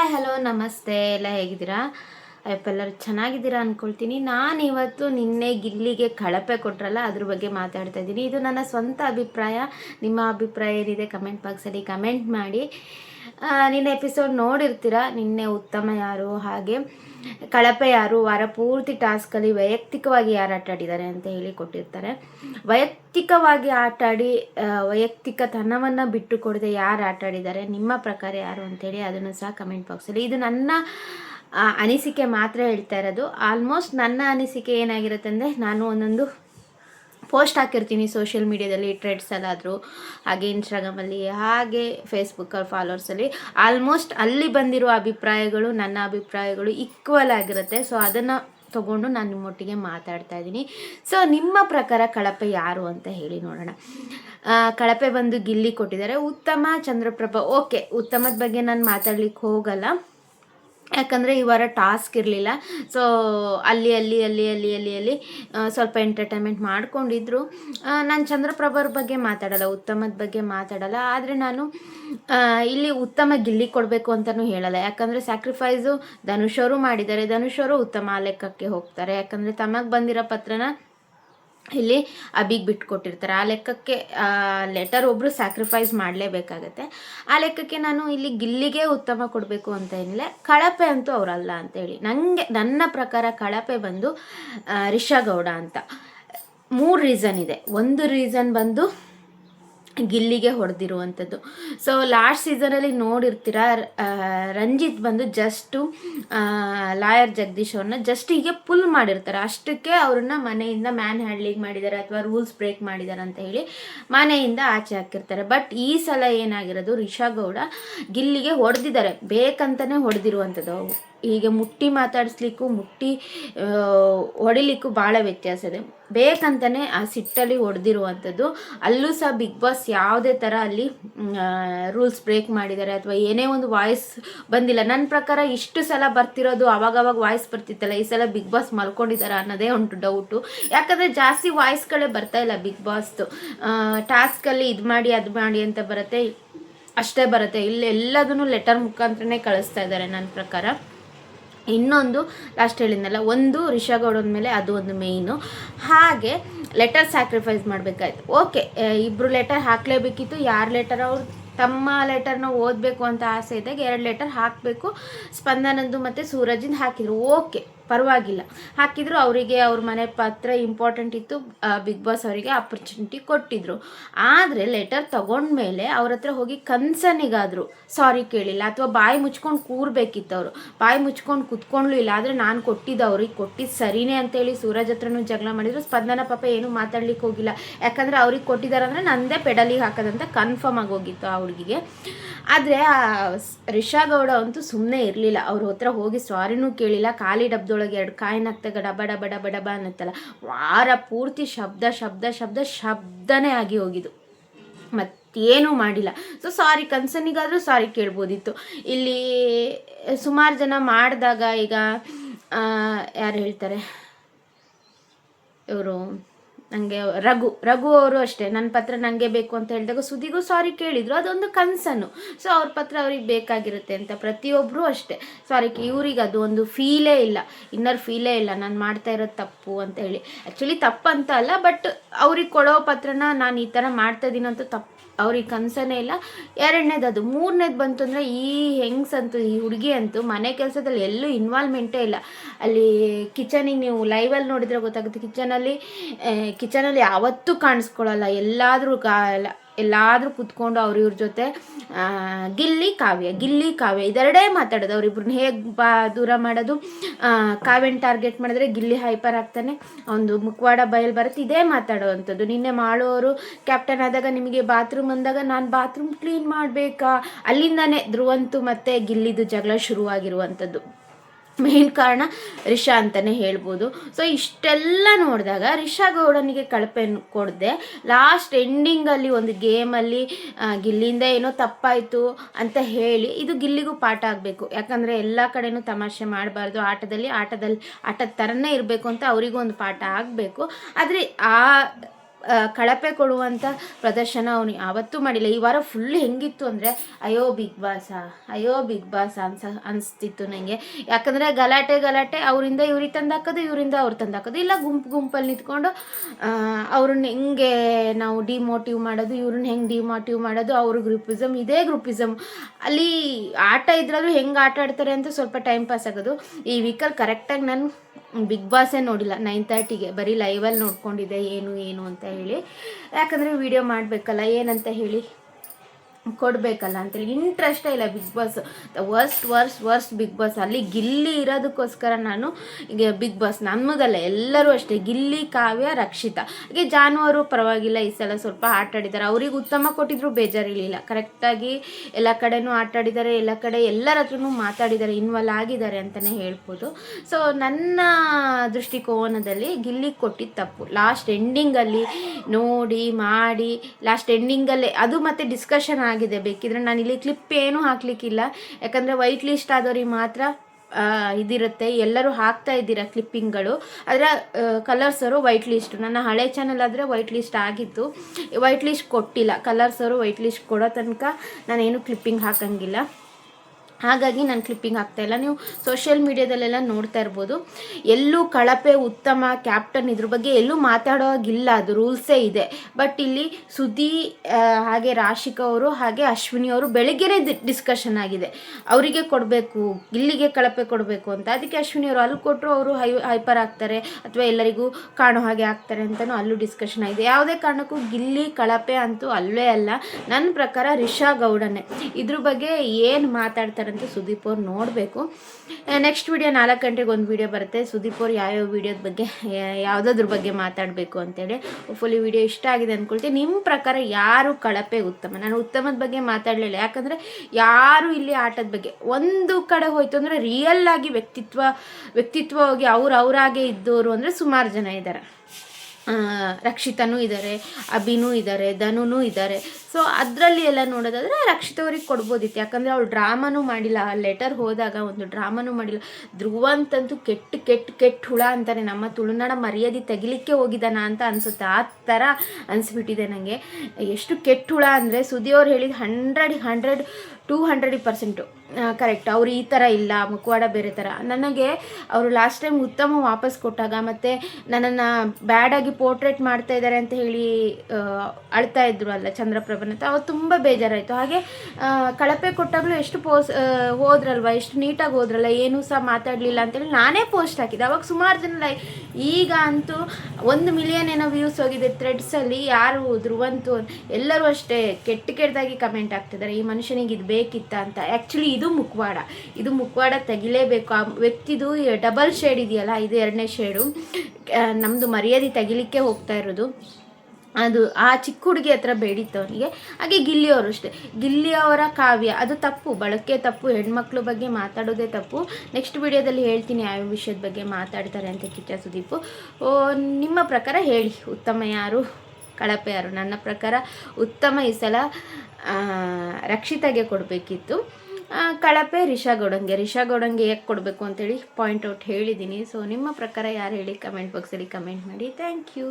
Hi hello ನಮಸ್ತೆ. ಎಲ್ಲ ಹೇಗಿದ್ದೀರಾ? ಅಯ್ಯಪ್ಪ ಎಲ್ಲರೂ ಚೆನ್ನಾಗಿದ್ದೀರಾ ಅಂದ್ಕೊಳ್ತೀನಿ ನಾನು ಇವತ್ತು ನಿನ್ನೆ ಗಿಲ್ಲಿಗೆ ಕಳಪೆ ಕೊಟ್ರಲ್ಲ, ಅದ್ರ ಬಗ್ಗೆ ಮಾತಾಡ್ತಾ ಇದ್ದೀನಿ. ಇದು ನನ್ನ ಸ್ವಂತ ಅಭಿಪ್ರಾಯ. ನಿಮ್ಮ ಅಭಿಪ್ರಾಯ ಏನಿದೆ ಕಮೆಂಟ್ ಬಾಕ್ಸಲ್ಲಿ ಕಮೆಂಟ್ ಮಾಡಿ. ನಿನ್ನೆ ಎಪಿಸೋಡ್ ನೋಡಿರ್ತೀರ? ನಿನ್ನೆ ಉತ್ತಮ ಯಾರು, ಹಾಗೆ ಕಳಪೆ ಯಾರು, ವಾರ ಪೂರ್ತಿ ಟಾಸ್ಕಲ್ಲಿ ವೈಯಕ್ತಿಕವಾಗಿ ಯಾರು ಆಟ ಆಡಿದ್ದಾರೆ ಅಂತ ಹೇಳಿ ಕೊಟ್ಟಿರ್ತಾರೆ. ವೈಯಕ್ತಿಕವಾಗಿ ಆಟ ಆಡಿ ವೈಯಕ್ತಿಕ ವೈಯಕ್ತಿಕತನವನ್ನು ಬಿಟ್ಟು ಕೊಡದೆ ಯಾರು ಆಟ ಆಡಿದ್ದಾರೆ, ನಿಮ್ಮ ಪ್ರಕಾರ ಯಾರು ಅಂತೇಳಿ ಅದನ್ನು ಸಹ ಕಮೆಂಟ್ ಬಾಕ್ಸಲ್ಲಿ ಇದು ನನ್ನ ಅನಿಸಿಕೆ ಮಾತ್ರ ಹೇಳ್ತಾ ಇರೋದು. ಆಲ್ಮೋಸ್ಟ್ ನನ್ನ ಅನಿಸಿಕೆ ಏನಾಗಿರುತ್ತೆ ಅಂದರೆ, ನಾನು ಒಂದೊಂದು ಪೋಸ್ಟ್ ಹಾಕಿರ್ತೀನಿ ಸೋಷಿಯಲ್ ಮೀಡ್ಯಾದಲ್ಲಿ ಟ್ರೆಡ್ಸಲ್ಲಾದರೂ ಹಾಗೆ ಇನ್ಸ್ಟಾಗ್ರಾಮಲ್ಲಿ ಹಾಗೆ ಫೇಸ್ಬುಕ್ಕಲ್ಲಿ ಫಾಲೋವರ್ಸಲ್ಲಿ ಆಲ್ಮೋಸ್ಟ್ ಅಲ್ಲಿ. ಬಂದಿರೋ ಅಭಿಪ್ರಾಯಗಳು, ನನ್ನ ಅಭಿಪ್ರಾಯಗಳು ಈಕ್ವಲ್ ಆಗಿರುತ್ತೆ. ಸೊ ಅದನ್ನು ತಗೊಂಡು ನಾನು ನಿಮ್ಮೊಟ್ಟಿಗೆ ಮಾತಾಡ್ತಾ ಇದ್ದೀನಿ. ಸೊ ನಿಮ್ಮ ಪ್ರಕಾರ ಕಳಪೆ ಯಾರು ಅಂತ ಹೇಳಿ ನೋಡೋಣ. ಕಳಪೆ ಬಂದು ಗಿಲ್ಲಿ ಕೊಟ್ಟಿದ್ದಾರೆ. ಉತ್ತಮ ಚಂದ್ರಪ್ರಭ ಓಕೆ ಉತ್ತಮದ ಬಗ್ಗೆ ನಾನು ಮಾತಾಡ್ಲಿಕ್ಕೆ ಹೋಗಲ್ಲ. ಯಾಕಂದರೆ ಈ ವಾರ ಟಾಸ್ಕ್ ಇರಲಿಲ್ಲ. ಸೊ ಅಲ್ಲಿ ಅಲ್ಲಿ ಅಲ್ಲಿ ಅಲ್ಲಿ ಅಲ್ಲಿ ಅಲ್ಲಿ ಸ್ವಲ್ಪ ಎಂಟರ್ಟೈನ್ಮೆಂಟ್ ಮಾಡ್ಕೊಂಡಿದ್ರು. ನಾನು ಚಂದ್ರಪ್ರಭರ ಬಗ್ಗೆ ಮಾತಾಡಲ್ಲ, ಉತ್ತಮದ ಬಗ್ಗೆ ಮಾತಾಡಲ್ಲ. ಆದರೆ ನಾನು ಇಲ್ಲಿ ಉತ್ತಮ ಗಿಲ್ಲಿ ಕೊಡಬೇಕು ಅಂತಲೂ ಹೇಳಲ್ಲ. ಯಾಕಂದರೆ ಸ್ಯಾಕ್ರಿಫೈಸು ಧನುಷ್ ಅವರು ಮಾಡಿದ್ದಾರೆ. ಧನುಷರು ಉತ್ತಮ ಲೆಕ್ಕಕ್ಕೆ ಹೋಗ್ತಾರೆ. ಯಾಕಂದರೆ ತಮಗೆ ಬಂದಿರೋ ಪತ್ರನ ಇಲ್ಲಿ ಅಬಿಗೆ ಬಿಟ್ಕೊಟ್ಟಿರ್ತಾರೆ. ಆ ಲೆಕ್ಕಕ್ಕೆ ಲೆಟರ್ ಒಬ್ಬರು ಸ್ಯಾಕ್ರಿಫೈಸ್ ಮಾಡಲೇಬೇಕಾಗತ್ತೆ. ಆ ಲೆಕ್ಕಕ್ಕೆ ನಾನು ಇಲ್ಲಿ ಗಿಲ್ಲಿಗೆ ಉತ್ತಮ ಕೊಡಬೇಕು ಅಂತ ಏನಿಲ್ಲ. ಕಳಪೆ ಅಂತೂ ಅವರಲ್ಲ ಅಂತೇಳಿ ನನಗೆ ನನ್ನ ಪ್ರಕಾರ ಕಳಪೆ ಬಂದು ರಿಷಾ ಗೌಡ ಅಂತ. ಮೂರು ರೀಸನ್ ಇದೆ. ಒಂದು ರೀಸನ್ ಬಂದು ಗಿಲ್ಲಿಗೆ ಹೊಡೆದಿರುವಂಥದ್ದು. ಸೊ ಲಾಸ್ಟ್ ಸೀಸನಲ್ಲಿ ನೋಡಿರ್ತೀರ ರಂಜಿತ್ ಬಂದು ಜಸ್ಟು ಲಾಯರ್ ಜಗದೀಶ್ ಅವ್ರನ್ನ ಜಸ್ಟ್ ಹೀಗೆ ಪುಲ್ ಮಾಡಿರ್ತಾರೆ. ಅಷ್ಟಕ್ಕೆ ಅವ್ರನ್ನ ಮನೆಯಿಂದ ಮ್ಯಾನ್ ಹ್ಯಾಂಡ್ಲಿಂಗ್ ಮಾಡಿದ್ದಾರೆ ಅಥವಾ ರೂಲ್ಸ್ ಬ್ರೇಕ್ ಮಾಡಿದ್ದಾರೆ ಅಂತ ಹೇಳಿ ಮನೆಯಿಂದ ಆಚೆ ಹಾಕಿರ್ತಾರೆ. ಬಟ್ ಈ ಸಲ ಏನಾಗಿರೋದು, ರಿಷಾ ಗೌಡ ಗಿಲ್ಲಿಗೆ ಹೊಡೆದಿದ್ದಾರೆ. ಬೇಕಂತಲೇ ಹೊಡೆದಿರುವಂಥದ್ದು ಅವು ಹೀಗೆ ಮುಟ್ಟಿ ಮಾತಾಡಿಸ್ಲಿಕ್ಕೂ, ಮುಟ್ಟಿ ಹೊಡಿಲಿಕ್ಕೂ ಭಾಳ ವ್ಯತ್ಯಾಸ ಇದೆ. ಬೇಕಂತಲೇ ಆ ಸಿಟ್ಟಲ್ಲಿ ಹೊಡೆದಿರುವಂಥದ್ದು. ಅಲ್ಲೂ ಸಹ ಬಿಗ್ ಬಾಸ್ ಯಾವುದೇ ಥರ ಅಲ್ಲಿ ರೂಲ್ಸ್ ಬ್ರೇಕ್ ಮಾಡಿದ್ದಾರೆ. ಅಥವಾ ಏನೇ ಒಂದು ವಾಯ್ಸ್ ಬಂದಿಲ್ಲ. ನನ್ನ ಪ್ರಕಾರ ಇಷ್ಟು ಸಲ ಬರ್ತಿರೋದು ಅವಾಗವಾಗ ವಾಯ್ಸ್ ಬರ್ತಿತ್ತಲ್ಲ. ಈ ಸಲ ಬಿಗ್ ಬಾಸ್ ಮಲ್ಕೊಂಡಿದ್ದಾರೆ ಅನ್ನೋದೇ ಉಂಟು ಡೌಟು ಯಾಕಂದರೆ ಜಾಸ್ತಿ ವಾಯ್ಸ್ಗಳೇ ಬರ್ತಾ ಇಲ್ಲ ಬಿಗ್ ಬಾಸ್ದು ಟಾಸ್ಕಲ್ಲಿ ಇದು ಮಾಡಿ, ಅದು ಮಾಡಿ ಅಂತ ಬರುತ್ತೆ. ಅಷ್ಟೇ ಬರುತ್ತೆ. ಇಲ್ಲಿ ಎಲ್ಲದನ್ನು ಲೆಟರ್ ಮುಖಾಂತರನೇ ಕಳಿಸ್ತಾ ಇದ್ದಾರೆ ನನ್ನ ಪ್ರಕಾರ. ಇನ್ನೊಂದು ಲಾಸ್ಟ್ ಹೇಳಿದ್ನಲ್ಲ, ಒಂದು ರಿಷಾಗೌಡನ ಮೇಲೆ ಅದು ಒಂದು ಮೇಯ್ನು ಹಾಗೆ ಲೆಟರ್ ಸ್ಯಾಕ್ರಿಫೈಸ್ ಮಾಡಬೇಕಾಯ್ತು. ಓಕೆ ಇಬ್ಬರು ಲೆಟರ್ ಹಾಕಲೇಬೇಕಿತ್ತು. ಯಾರು ಲೆಟರ್ ಅವ್ರು ತಮ್ಮ ಲೆಟರ್ನ ಓದಬೇಕು ಅಂತ ಆಸೆ ಇದ್ದಾಗ ಎರಡು ಲೆಟರ್ ಹಾಕಬೇಕು. ಸ್ಪಂದನಂದು ಮತ್ತು ಸೂರಜಿಂದ ಹಾಕಿದ್ರು. ಓಕೆ ಪರವಾಗಿಲ್ಲ. ಹಾಕಿದ್ರು ಅವರಿಗೆ ಅವ್ರ ಮನೆ ಪತ್ರ ಇಂಪಾರ್ಟೆಂಟ್ ಇತ್ತು ಬಿಗ್ ಬಾಸ್ ಅವರಿಗೆ ಆಪರ್ಚುನಿಟಿ ಕೊಟ್ಟಿದ್ರು. ಆದರೆ ಲೆಟರ್ ತಗೊಂಡ್ಮೇಲೆ ಅವ್ರ ಹತ್ರ ಹೋಗಿ ಕನ್ಸನಿಗಾದ್ರು ಸಾರಿ ಕೇಳಿಲ್ಲ, ಅಥವಾ ಬಾಯಿ ಮುಚ್ಕೊಂಡು ಕೂರ್ಬೇಕಿತ್ತು ಅವರು ಬಾಯಿ ಮುಚ್ಕೊಂಡು ಕುತ್ಕೊಂಡ್ಲು ಇಲ್ಲ, ಆದರೆ ನಾನು ಕೊಟ್ಟಿದ್ದು ಅವ್ರಿಗೆ ಕೊಟ್ಟಿದ್ದು ಸರಿನೇ ಅಂತೇಳಿ ಸೂರಜ್ ಹತ್ರನೂ ಜಗಳ ಮಾಡಿದ್ರು. ಸ್ಪಂದನ ಪಾಪ ಏನು ಮಾತಾಡ್ಲಿಕ್ಕೆ ಹೋಗಿಲ್ಲ. ಯಾಕಂದರೆ ಅವ್ರಿಗೆ ಕೊಟ್ಟಿದ್ದಾರೆ ಅಂದರೆ ನಂದೇ ಪೆಡಲಿಗೆ ಹಾಕೋದಂತ ಕನ್ಫರ್ಮ್ ಆಗಿ ಹೋಗಿತ್ತು ಆ ಹುಡುಗಿಗೆ. ಆದರೆ ರಿಷಾ ಗೌಡ ಅಂತೂ ಸುಮ್ಮನೆ ಇರಲಿಲ್ಲ. ಅವ್ರ ಹತ್ರ ಹೋಗಿ ಸಾರಿನೂ ಕೇಳಿಲ್ಲ, ಖಾಲಿ ಡಬ್ದೊಳಗೆ ಎರಡು ಕಾಯಿನ ಹಾಕ್ತಾಗ ಡಬ ಡಬ ಡಬ ಡಬ ಅನ್ನತ್ತಲ್ಲ. ವಾರ ಪೂರ್ತಿ ಶಬ್ದ ಶಬ್ದ ಶಬ್ದ, ಶಬ್ದನೇ ಆಗಿ ಹೋಗಿದ್ದು. ಮತ್ತೇನೂ ಮಾಡಿಲ್ಲ. ಸೊ ಸಾರಿ ಕನ್ಸರ್ನಿಗಾದರೂ ಸಾರಿ ಕೇಳ್ಬೋದಿತ್ತು. ಇಲ್ಲಿ ಸುಮಾರು ಜನ ಮಾಡಿದಾಗ ಈಗ ಯಾರು ಹೇಳ್ತಾರೆ? ಇವರು ನನಗೆ ರಘು ರಘು ಅವರು ಅಷ್ಟೇ. ನನ್ನ ಪತ್ರ ನನಗೆ ಬೇಕು ಅಂತ ಹೇಳಿದಾಗ ಸುದಿಗೂ ಸಾರಿ ಕೇಳಿದ್ರು. ಅದೊಂದು ಕನ್ಸನ್ನು. ಸೊ ಅವ್ರ ಪತ್ರ ಅವ್ರಿಗೆ ಬೇಕಾಗಿರುತ್ತೆ ಅಂತ ಪ್ರತಿಯೊಬ್ಬರು ಅಷ್ಟೇ. ಸಾರಿ ಇವ್ರಿಗೆ ಅದು ಒಂದು ಫೀಲೇ ಇಲ್ಲ. ಇನ್ನರ್ ಫೀಲೇ ಇಲ್ಲ. ನಾನು ಮಾಡ್ತಾ ಇರೋದು ತಪ್ಪು ಅಂತ ಹೇಳಿ. ಆ್ಯಕ್ಚುಲಿ ತಪ್ಪು ಅಂತ ಅಲ್ಲ ಬಟ್ ಅವ್ರಿಗೆ ಕೊಡೋ ಪತ್ರನ ನಾನು ಈ ಥರ ಮಾಡ್ತಾ ಇದ್ದೀನಿ ಅಂತ ತಪ್ಪು. ಅವ್ರಿಗೆ ಕನ್ಸನೇ ಇಲ್ಲ. ಎರಡನೇದು ಅದು. ಮೂರನೇದು ಬಂತು ಅಂದರೆ ಈ ಹೆಂಗ್ಸಂತೂ ಈ ಹುಡುಗಿ ಅಂತೂ ಮನೆ ಕೆಲಸದಲ್ಲಿ ಎಲ್ಲೂ ಇನ್ವಾಲ್ವ್ಮೆಂಟೇ ಇಲ್ಲ. ಅಲ್ಲಿ ಕಿಚನಿಗೆ ನೀವು ಲೈವಲ್ಲಿ ನೋಡಿದ್ರೆ ಗೊತ್ತಾಗುತ್ತೆ. ಕಿಚನಲ್ಲಿ ಕಿಚನಲ್ಲಿ ಯಾವತ್ತೂ ಕಾಣಿಸ್ಕೊಳ್ಳಲ್ಲ. ಎಲ್ಲಾದರೂ ಕಾ ಎಲ್ಲಾದರೂ ಕುತ್ಕೊಂಡು ಅವ್ರ ಇವ್ರ ಜೊತೆ ಗಿಲ್ಲಿ ಕಾವ್ಯ ಗಿಲ್ಲಿ ಕಾವ್ಯ ಇದೆರಡೇ ಮಾತಾಡೋದು. ಅವ್ರಿಬ್ರನ್ನ ಹೇಗೆ ಬಾ, ದೂರ ಮಾಡೋದು? ಕಾವ್ಯನ ಟಾರ್ಗೆಟ್ ಮಾಡಿದ್ರೆ ಗಿಲ್ಲಿ ಹೈಪರ್ ಆಗ್ತಾನೆ. ಒಂದು ಮುಖವಾಡ ಬಯಲು ಬರುತ್ತೆ, ಇದೇ ಮಾತಾಡೋವಂಥದ್ದು. ನಿನ್ನೆ ಮಾಡೋರು ಕ್ಯಾಪ್ಟನ್ ಆದಾಗ ನಿಮಗೆ ಬಾತ್ರೂಮ್ ಬಂದಾಗ ನಾನು ಬಾತ್ರೂಮ್ ಕ್ಲೀನ್ ಮಾಡಬೇಕಾ? ಅಲ್ಲಿಂದಾನೆ ಧ್ರುವಂತು ಮತ್ತು ಗಿಲ್ಲಿದು ಜಗಳ ಶುರುವಾಗಿರುವಂಥದ್ದು. ಮೇನ್ ಕಾರಣ ರಿಷಾ ಅಂತಲೇ ಹೇಳ್ಬೋದು. ಸೊ ಇಷ್ಟೆಲ್ಲ ನೋಡಿದಾಗ ರಿಷಾ ಗೌಡನಿಗೆ ಕಳಪೆ ಕೊಡದೆ. ಲಾಸ್ಟ್ ಎಂಡಿಂಗಲ್ಲಿ ಒಂದು ಗೇಮಲ್ಲಿ ಗಿಲ್ಲಿಂದ ಏನೋ ತಪ್ಪಾಯಿತು ಅಂತ ಹೇಳಿ ಇದು ಗಿಲ್ಲಿಗೂ ಪಾಠ ಆಗಬೇಕು. ಯಾಕಂದರೆ ಎಲ್ಲ ಕಡೆನೂ ತಮಾಷೆ ಮಾಡಬಾರ್ದು. ಆಟದಲ್ಲಿ ಆಟದಲ್ಲಿ ಆಟದ ಥರನೇ ಇರಬೇಕು ಅಂತ ಅವರಿಗೂ ಒಂದು ಪಾಠ ಆಗಬೇಕು. ಆದರೆ ಆ ಆ, ಕಳಪೆ ಕೊಡುವಂಥ ಪ್ರದರ್ಶನ ಅವನು ಯಾವತ್ತೂ ಮಾಡಿಲ್ಲ. ಈ ವಾರ ಫುಲ್ ಹೆಂಗಿತ್ತು ಅಂದರೆ, ಅಯ್ಯೋ ಬಿಗ್ ಬಾಸ ಅಯ್ಯೋ ಬಿಗ್ ಬಾಸ್ ಅನ್ಸ, ಅನಿಸ್ತಿತ್ತು ನನಗೆ ಯಾಕಂದರೆ ಗಲಾಟೆ ಗಲಾಟೆ, ಅವರಿಂದ ಇವ್ರಿಗೆ ತಂದಾಕೋದು, ಇವರಿಂದ ಅವ್ರು ತಂದಾಕೋದು. ಇಲ್ಲ ಗುಂಪು, ಗುಂಪಲ್ಲಿ ನಿಂತ್ಕೊಂಡು ಅವ್ರನ್ನ ಹೆಂಗೆ ನಾವು ಡಿಮೋಟಿವ್ ಮಾಡೋದು, ಇವ್ರನ್ನ ಹೆಂಗೆ ಡಿಮೋಟಿವ್ ಮಾಡೋದು, ಅವ್ರ ಗ್ರೂಪಿಸಮ್ ಇದೇ ಗ್ರೂಪಿಸಮ್ ಅಲ್ಲಿ ಆಟ ಇದ್ರಾದ್ರೂ ಹೆಂಗೆ ಆಟ ಆಡ್ತಾರೆ ಅಂತ ಸ್ವಲ್ಪ ಟೈಮ್ ಪಾಸ್ ಆಗೋದು. ಈ ವೀಕಲ್ಲಿ ಕರೆಕ್ಟಾಗಿ ನಾನು ಬಿಗ್ ಬಾಸೇ ನೋಡಿಲ್ಲ, ನೈನ್ ತರ್ಟಿಗೆ ಬರೀ ಲೈವಲ್ಲಿ ನೋಡ್ಕೊಂಡಿದ್ದೆ, ಏನು ಏನು ಅಂತ ಹೇಳಿ. ಯಾಕಂದರೆ ವಿಡಿಯೋ ಮಾಡಬೇಕಲ್ಲ, ಏನಂತ ಹೇಳಿ? ಕೊಡಬೇಕಲ್ಲ ಅಂತೇಳಿ ಇಂಟ್ರೆಸ್ಟೇ ಇಲ್ಲ Bigg Boss worst worst worst Bigg Boss ಅಲ್ಲಿ ಗಿಲ್ಲಿ ಇರೋದಕ್ಕೋಸ್ಕರ ನಾನು ಈಗ ಬಿಗ್ ಬಾಸ್ ನಮ್ಮದಲ್ಲ ಎಲ್ಲರೂ ಅಷ್ಟೇ. ಗಿಲ್ಲಿ, ಕಾವ್ಯ, ರಕ್ಷಿತಾ. ಹಾಗೆ ಜಾನುವಾರು ಪರವಾಗಿಲ್ಲ, ಈ ಸಲ ಸ್ವಲ್ಪ ಆಟಾಡಿದ್ದಾರೆ ಅವ್ರಿಗೆ ಉತ್ತಮ ಕೊಟ್ಟಿದ್ರು ಬೇಜಾರಿರಲಿಲ್ಲ. ಕರೆಕ್ಟಾಗಿ ಎಲ್ಲ ಕಡೆನೂ ಆಟಾಡಿದ್ದಾರೆ ಎಲ್ಲ ಕಡೆ ಎಲ್ಲರ ಹತ್ರನೂ ಮಾತಾಡಿದ್ದಾರೆ ಇನ್ವಾಲ್ವ್ ಆಗಿದ್ದಾರೆ ಅಂತಲೇ ಹೇಳ್ಬೋದು. ಸೊ ನನ್ನ ದೃಷ್ಟಿಕೋನದಲ್ಲಿ ಗಿಲ್ಲಿ ಕೊಟ್ಟಿದ್ದು ತಪ್ಪು. ಲಾಸ್ಟ್ ಎಂಡಿಂಗಲ್ಲಿ ನೋಡಿ, ಮಾಡಿ ಲಾಸ್ಟ್ ಎಂಡಿಂಗಲ್ಲೇ ಅದು ಮತ್ತೆ ಡಿಸ್ಕಷನ್ ಆಗಿದೆ ಬೇಕಿದ್ರೆ ನಾನು ಇಲ್ಲಿ ಕ್ಲಿಪ್ ಏನೂ ಹಾಕ್ಲಿಕ್ಕಿಲ್ಲ. ಯಾಕಂದರೆ ವೈಟ್ ಲಿಸ್ಟ್ ಆದವ್ರಿಗೆ ಮಾತ್ರ ಇದಿರುತ್ತೆ. ಎಲ್ಲರೂ ಹಾಕ್ತಾ ಇದ್ದೀರಾ ಕ್ಲಿಪ್ಪಿಂಗ್ಗಳು ಅದರ ಕಲರ್ಸರು ವೈಟ್ ಲಿಸ್ಟ್ ನನ್ನ ಹಳೆ ಚಾನಲ್ ಆದರೆ ವೈಟ್ ಲಿಸ್ಟ್ ಆಗಿತ್ತು. ವೈಟ್ ಲಿಸ್ಟ್ ಕೊಟ್ಟಿಲ್ಲ. ಕಲರ್ಸರು ವೈಟ್ ಲಿಸ್ಟ್ ಕೊಡೋ ತನಕ ನಾನೇನು ಕ್ಲಿಪ್ಪಿಂಗ್ ಹಾಕಂಗಿಲ್ಲ. ಹಾಗಾಗಿ ನಾನು ಕ್ಲಿಪ್ಪಿಂಗ್ ಆಗ್ತಾ ಇಲ್ಲ. ನೀವು ಸೋಷಿಯಲ್ ಮೀಡ್ಯಾದಲ್ಲೆಲ್ಲ ನೋಡ್ತಾ ಇರ್ಬೋದು. ಎಲ್ಲೂ ಕಳಪೆ ಉತ್ತಮ ಕ್ಯಾಪ್ಟನ್ ಇದ್ರ ಬಗ್ಗೆ ಎಲ್ಲೂ ಮಾತಾಡೋಗಿಲ್ಲ ಅದು ರೂಲ್ಸೇ ಇದೆ. ಬಟ್ ಇಲ್ಲಿ ಸುದಿ ಹಾಗೆ ರಾಶಿಕ ಅವರು ಹಾಗೆ ಅಶ್ವಿನಿ ಅವರು ಬೆಳಗ್ಗೆನೇ ಡಿಸ್ಕಷನ್ ಆಗಿದೆ. ಅವರಿಗೆ ಕೊಡಬೇಕು, ಇಲ್ಲಿಗೆ ಕಳಪೆ ಕೊಡಬೇಕು ಅಂತ. ಅದಕ್ಕೆ ಅಶ್ವಿನಿ ಅವರು ಅಲ್ಲಿ ಕೊಟ್ಟರು ಅವರು ಹೈ ಹೈಪರ್ ಆಗ್ತಾರೆ. ಅಥವಾ ಎಲ್ಲರಿಗೂ ಕಾಣೋ ಹಾಗೆ ಆಗ್ತಾರೆ ಅಂತಲೂ ಅಲ್ಲೂ ಡಿಸ್ಕಷನ್ ಆಗಿದೆ. ಯಾವುದೇ ಕಾರಣಕ್ಕೂ ಗಿಲ್ಲಿ, ಕಳಪೆ ಅಂತೂ ಅಲ್ಲವೇ ಅಲ್ಲ. ನನ್ನ ಪ್ರಕಾರ ರಿಷಾ ಗೌಡನೇ. ಇದ್ರ ಬಗ್ಗೆ ಏನು ಮಾತಾಡ್ತಾರಂತ ಸುದೀಪ್ ಅವ್ರು ನೋಡಬೇಕು. ನೆಕ್ಸ್ಟ್ ವಿಡಿಯೋ ನಾಲ್ಕು ಗಂಟೆಗೆ ಒಂದು ವಿಡಿಯೋ ಬರುತ್ತೆ. ಸುದೀಪ್ ಅವ್ರು ಯಾವ್ಯಾವ ವಿಡಿಯೋದ ಬಗ್ಗೆ ಯಾವುದಾದ್ರ ಬಗ್ಗೆ ಮಾತಾಡಬೇಕು ಅಂತೇಳಿ ಫುಲ್ ವಿಡಿಯೋ ಇಷ್ಟ ಆಗಿದೆ ಅಂದ್ಕೊಳ್ತೀನಿ ನಿಮ್ಮ ಪ್ರಕಾರ ಯಾರು ಕಳಪೆ ಉತ್ತಮ? ನಾನು ಉತ್ತಮದ ಬಗ್ಗೆ ಮಾತಾಡಲಿಲ್ಲ. ಯಾಕಂದರೆ ಯಾರು ಇಲ್ಲಿ ಆಟದ ಬಗ್ಗೆ, ಒಂದು ಕಡೆ ಹೋಯ್ತು ಅಂದರೆ ರಿಯಲ್ ಆಗಿ ವ್ಯಕ್ತಿತ್ವ, ವ್ಯಕ್ತಿತ್ವವಾಗಿ ಅವ್ರು ಅವರಾಗೆ ಇದ್ದವರು ಅಂದರೆ ಸುಮಾರು ಜನ ಇದ್ದಾರೆ ರಕ್ಷಿತನೂ ಇದ್ದಾರೆ ಅಭಿನೂ ಇದ್ದಾರೆ ಧನುನೂ ಇದ್ದಾರೆ ಸೊ ಅದರಲ್ಲಿ ಎಲ್ಲ ನೋಡೋದಾದರೆ ರಕ್ಷಿತವ್ರಿಗೆ ಕೊಡ್ಬೋದಿತ್ತು. ಯಾಕಂದರೆ ಅವಳು ಡ್ರಾಮಾನೂ ಮಾಡಿಲ್ಲ. ಆ ಲೆಟರ್ ಹೋದಾಗ ಒಂದು ಡ್ರಾಮಾನೂ ಮಾಡಿಲ್ಲ. ಧ್ರುವ ಅಂತಂತೂ ಕೆಟ್ಟ ಕೆಟ್ಟ ಕೆಟ್ಟ ಹುಳ ಅಂತಾರೆ ನಮ್ಮ ತುಳುನಾಡ ಮರ್ಯಾದೆ ತೆಗಿಲಿಕ್ಕೆ ಹೋಗಿದ್ದಾನ ಅಂತ ಅನಿಸುತ್ತೆ. ಆ ಥರ ಅನಿಸ್ಬಿಟ್ಟಿದೆ ನನಗೆ ಎಷ್ಟು ಕೆಟ್ಟ ಹುಳ ಅಂದರೆ ಸುದಿಯವ್ರು ಹೇಳಿದ hundred hundred two hundred percent correct ಅವರು ಈ ಥರ ಇಲ್ಲ, ಮುಖವಾಡ ಬೇರೆ ಥರ ನನಗೆ ಅವರು ಲಾಸ್ಟ್ ಟೈಮ್ ಉತ್ತಮ ವಾಪಸ್ ಕೊಟ್ಟಾಗ ಮತ್ತು ನನ್ನನ್ನು ಬ್ಯಾಡಾಗಿ ಪೋರ್ಟ್ರೇಟ್ ಮಾಡ್ತಾ ಇದ್ದಾರೆ ಅಂತ ಹೇಳಿ ಅಳ್ತಾ ಇದ್ರು ಅಲ್ಲ ಚಂದ್ರಪ್ರಭನ ಅಂತ. ಅವತ್ತು ತುಂಬ ಬೇಜಾರಾಯಿತು. ಹಾಗೆ ಕಳಪೆ ಕೊಟ್ಟಾಗಲೂ ಎಷ್ಟು ಪೋಸ್ ಹೋದ್ರಲ್ವ, ಎಷ್ಟು ನೀಟಾಗಿ ಹೋದ್ರಲ್ಲ, ಏನೂ ಸಹ ಮಾತಾಡಲಿಲ್ಲ ಅಂತೇಳಿ ನಾನೇ ಪೋಸ್ಟ್ ಹಾಕಿದ್ದೆ. ಅವಾಗ ಸುಮಾರು ಜನ ಈಗ ಅಂತೂ ಒಂದು ಮಿಲಿಯನ್ ಏನೋ ವ್ಯೂಸ್ ಹೋಗಿದೆ ಥ್ರೆಡ್ಸಲ್ಲಿ ಯಾರು ಧ್ರುವಂತು ಎಲ್ಲರೂ ಅಷ್ಟೇ ಕೆಟ್ಟ ಕೆಟ್ಟದಾಗಿ ಕಮೆಂಟ್ ಆಗ್ತಿದ್ದಾರೆ ಈ ಮನುಷ್ಯನಿಗೆ ಇದು ಬೇಕಿತ್ತ ಅಂತ. ಆ್ಯಕ್ಚುಲಿ ಇದು ಮುಖವಾಡ ಇದು ಮುಖವಾಡ ತೆಗಿಲೇಬೇಕು. ಆ ವ್ಯಕ್ತಿದು ಡಬಲ್ ಶೇಡ್ ಇದೆಯಲ್ಲ ಇದು ಎರಡನೇ ಶೇಡು ನಮ್ಮದು ಮರ್ಯಾದೆ ತೆಗಿಲಿಕ್ಕೆ ಹೋಗ್ತಾ ಇರೋದು. ಅದು ಆ ಚಿಕ್ಕ ಹುಡುಗಿ ಹತ್ರ ಬೇಡಿತ್ತು ಅವನಿಗೆ. ಹಾಗೆ ಗಿಲ್ಲಿಯವರು ಅಷ್ಟೇ. ಗಿಲ್ಲಿಯವರ ಕಾವ್ಯ ಅದು ತಪ್ಪು. ಬಳಕೆ ತಪ್ಪು ಹೆಣ್ಮಕ್ಳ ಬಗ್ಗೆ ಮಾತಾಡೋದೇ ತಪ್ಪು. ನೆಕ್ಸ್ಟ್ ವಿಡಿಯೋದಲ್ಲಿ ಹೇಳ್ತೀನಿ ಯಾವ ವಿಷಯದ ಬಗ್ಗೆ ಮಾತಾಡ್ತಾರೆ ಅಂತ ಕಿಚ್ಚ ಸುದೀಪು. ಓ, ನಿಮ್ಮ ಪ್ರಕಾರ ಹೇಳಿ. ಉತ್ತಮ ಯಾರು? ಕಳಪೆ ಯಾರು? ನನ್ನ ಪ್ರಕಾರ ಉತ್ತಮ ಈ ಸಲ ಆ, ರಕ್ಷಿತಾಗೆ ಕೊಡಬೇಕಿತ್ತು. ಕಳಪೆ ರಿಷಾ ಗೌಡಂಗೆ. ರಿಷಾ ಗೌಡಂಗೆ ಯಾಕೆ ಕೊಡಬೇಕು ಅಂತೇಳಿ ಪಾಯಿಂಟ್ ಔಟ್ ಹೇಳಿದ್ದೀನಿ. ಸೊ ನಿಮ್ಮ ಪ್ರಕಾರ ಯಾರು ಹೇಳಿ? ಕಮೆಂಟ್ ಬಾಕ್ಸಲ್ಲಿ ಕಮೆಂಟ್ ಮಾಡಿ. Thank you